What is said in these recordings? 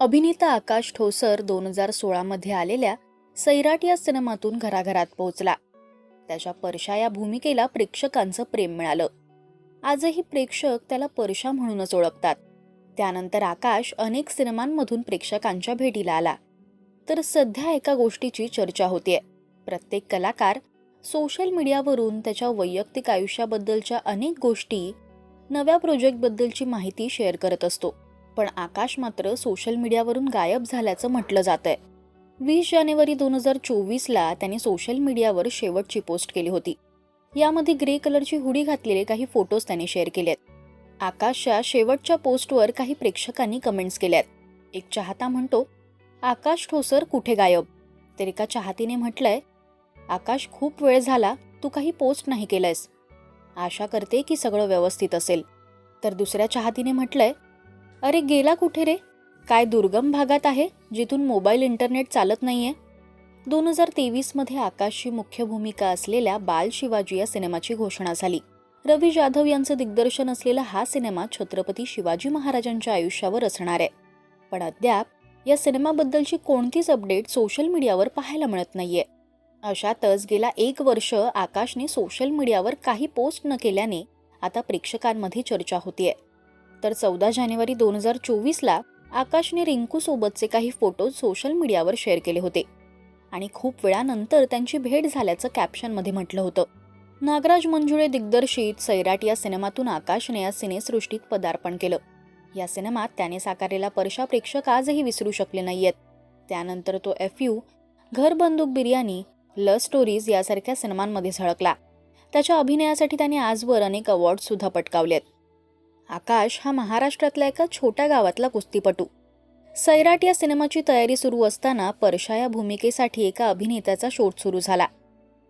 अभिनेता आकाश ठोसर दोन हजार सोळामध्ये आलेल्या सैराट या सिनेमातून घराघरात पोहोचला. त्याच्या परशा या भूमिकेला प्रेक्षकांचं प्रेम मिळालं. आजही प्रेक्षक त्याला परशा म्हणूनच ओळखतात. त्यानंतर आकाश अनेक सिनेमांमधून प्रेक्षकांच्या भेटीला आला. तर सध्या एका गोष्टीची चर्चा होतीये. प्रत्येक कलाकार सोशल मीडियावरून त्याच्या वैयक्तिक आयुष्याबद्दलच्या अनेक गोष्टी नव्या प्रोजेक्टबद्दलची माहिती शेअर करत असतो. पण आकाश मात्र सोशल मीडियावरून गायब झाल्याचं म्हटलं जात आहे वीस जानेवारी दोन हजार चोवीसला त्याने सोशल मीडियावर शेवटची पोस्ट केली होती. यामध्ये ग्रे कलरची हुडी घातलेले काही फोटोज त्याने शेअर केलेत. आकाशच्या शेवटच्या पोस्टवर काही प्रेक्षकांनी कमेंट्स केल्यात. एक चाहता म्हणतो आकाश ठोसर कुठे गायब? तर एका चाहतीने म्हटलंय आकाश खूप वेळ झाला तू काही पोस्ट नाही केलंयस. आशा करते की सगळं व्यवस्थित असेल. तर दुसऱ्या चाहतीने म्हटलंय अरे गेला कुठे रे? काय दुर्गम भागात आहे जिथून मोबाईल इंटरनेट चालत नाहीये? दोन हजार तेवीसमध्ये आकाशची मुख्य भूमिका असलेल्या बाल शिवाजी या सिनेमाची घोषणा झाली. रवी जाधव यांचं दिग्दर्शन असलेला हा सिनेमा छत्रपती शिवाजी महाराजांच्या आयुष्यावर असणार आहे. पण अद्याप या सिनेमाबद्दलची कोणतीच अपडेट सोशल मीडियावर पाहायला मिळत नाहीये. अशातच गेला एक वर्ष आकाशने सोशल मीडियावर काही पोस्ट न केल्याने आता प्रेक्षकांमध्ये चर्चा होतीये. तर चौदा जानेवारी दोन हजार चोवीसला आकाशने रिंकूसोबतचे काही फोटो सोशल मीडियावर शेअर केले होते. आणि खूप वेळानंतर त्यांची भेट झाल्याचं कॅप्शनमध्ये म्हटलं होतं. नागराज मंजुळे दिग्दर्शित सैराट या सिनेमातून आकाशने या सिनेसृष्टीत पदार्पण केलं. या सिनेमात त्याने साकारलेला परशा प्रेक्षक आजही विसरू शकले नाहीयेत. त्यानंतर तो एफ यू घर बंदूक बिर्याणी ल स्टोरीज यासारख्या सिनेमांमध्ये झळकला. त्याच्या अभिनयासाठी त्याने आजवर अनेक अवॉर्डसुद्धा पटकावलेत. आकाश हा महाराष्ट्रातल्या एका छोट्या गावातला कुस्तीपटू. सैराट या सिनेमाची तयारी सुरू असताना परशा या भूमिकेसाठी एका अभिनेत्याचा शोध सुरू झाला.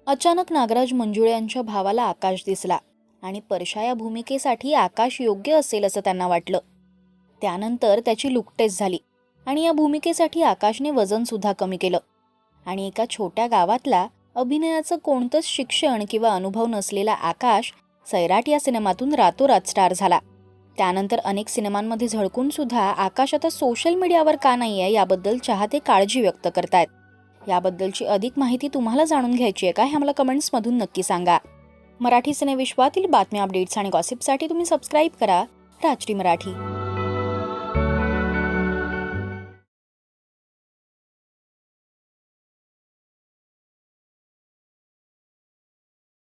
अचानक नागराज मंजुळे यांच्या भावाला आकाश दिसला आणि परशा या भूमिकेसाठी आकाश योग्य असेल असं त्यांना वाटलं. त्यानंतर त्याची लुकटेच झाली आणि या भूमिकेसाठी आकाशने वजनसुद्धा कमी केलं. आणि एका छोट्या गावातला अभिनयाचं कोणतंच शिक्षण किंवा अनुभव नसलेला आकाश सैराट या सिनेमातून रातोरात स्टार झाला. त्यानंतर अनेक सिनेमांमध्ये झळकून सुद्धा आकाश आता सोशल मीडियावर का नाही आहे याबद्दल चाहते काळजी व्यक्त करतायत. याबद्दलची अधिक माहिती तुम्हाला जाणून घ्यायची आहे का हे आम्हाला कमेंट्समधून नक्की सांगा. मराठी सिनेविश्वातील बातम्या अपडेट्स आणि गॉसिपसाठी तुम्ही सबस्क्राईब करा. राजश्री मराठी.